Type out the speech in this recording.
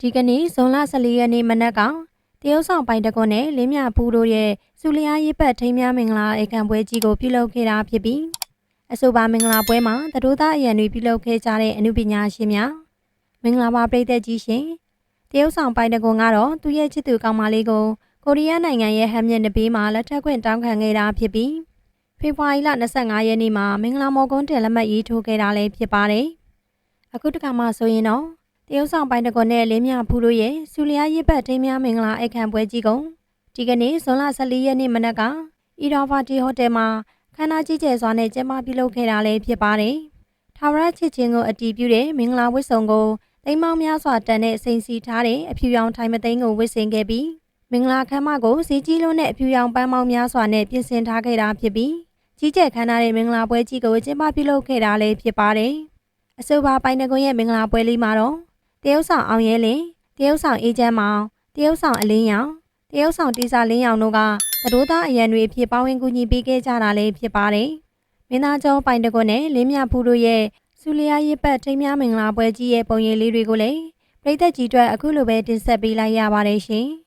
ဒီကနေ့ဇွန်လ14ရက်နေ့မနက်ကတရုတ်ဆောင်ပိုင်တကွန်းနဲ့လင်းမြဖူးတို့ရဲ့စူလျားရေးပတ်ထိမ်းများမင်္ဂလာဧကန်ပွဲကြီးကိုပြုလုပ်ခဲ့တာဖြစ်ပြီးအဆိုပါမင်္ဂလာပွဲမှာသတို့သားအရန်တွေပြုလုပ်ခဲ့ကြတဲ့အမှုပညာရှင်များမင်္ဂလာပါပရိသတ်ကြီးရှင်တရုတ်ဆောင်ပိုင်တကွန်းကတော့သူ့ရဲ့ချစ်သူကောင်းမလေးကိုကိုရီးယားနိုင်ငံရဲ့ဟမ်မြက်နဘေးမှာလက်ထပ်ခွင့်တောင်းခံခဲ့တာဖြစ်ပြီးဖေဖော်ဝါရီလ25ရက်နေ့မှာမင်္ဂလာမော်ကွန်းတင်လက်မှတ်ရေးထိုးခဲ့တာလည်းဖြစ်ပါတယ်အခုတခါမှဆိုရင်တော့ တရုတ်ဆောင်ပိုင်းတကွန်နဲ့လင်းမြဖူးတို့ရဲ့စူလျားရစ်ပတ်ထိမ်းများမင်္ဂလာအခမ်းပွဲကြီးကုံဒီကနေ့ဇွန်လ14ရက်နေ့မနက်ကအီရာဗာတီဟိုတယ်မှာခမ်းနားကြီးကျယ်စွာနဲ့ကျင်းပပြုလုပ်ခဲ့တာလည်းဖြစ်ပါတယ်။ထာဝရချစ်ချင်းကိုအတည်ပြုတဲ့မင်္ဂလာဝတ်စုံကိုတိမ်မောင်းများစွာတန်တဲ့အစိမ်စီထားတဲ့အဖြူရောင်ထိုင်မသိန်းကိုဝတ်ဆင်ခဲ့ပြီးမင်္ဂလာခမ်းမကိုစီကြီးလုံးနဲ့အဖြူရောင်ပန်းမောင်းများစွာနဲ့ပြင်ဆင်ထားခဲ့တာဖြစ်ပြီးကြီးကျယ်ခမ်းနားတဲ့မင်္ဂလာပွဲကြီးကိုကျင်းပပြုလုပ်ခဲ့တာလည်းဖြစ်ပါတယ်။အဆိုပါပိုင်းတကွန်ရဲ့မင်္ဂလာပွဲလေးမှာတော့ တရုတ်ဆောင်အောင်ရဲလင်တရုတ်ဆောင်အေးချမ်းမောင်တရုတ်ဆောင်အလင်းရောင်တရုတ်ဆောင်တီစာလင်းရောင်တို့ကသတို့သားအရန်တွေအဖြစ်ပါဝင်ကူညီပေးခဲ့ကြတာလည်းဖြစ်ပါတယ်။မင်းသားကျောင်းပိုင်တကွန်းနဲ့လင်းမြဖူးတို့ရဲ့စူလျာရစ်ပတ်ထိမ်းများမင်္ဂလာပွဲကြီးရဲ့ပုံရိပ်လေးတွေကိုလည်းပြည်သက်ကြီးအတွက်အခုလိုပဲတင်ဆက်ပေးလိုက်ရပါတယ်ရှင်။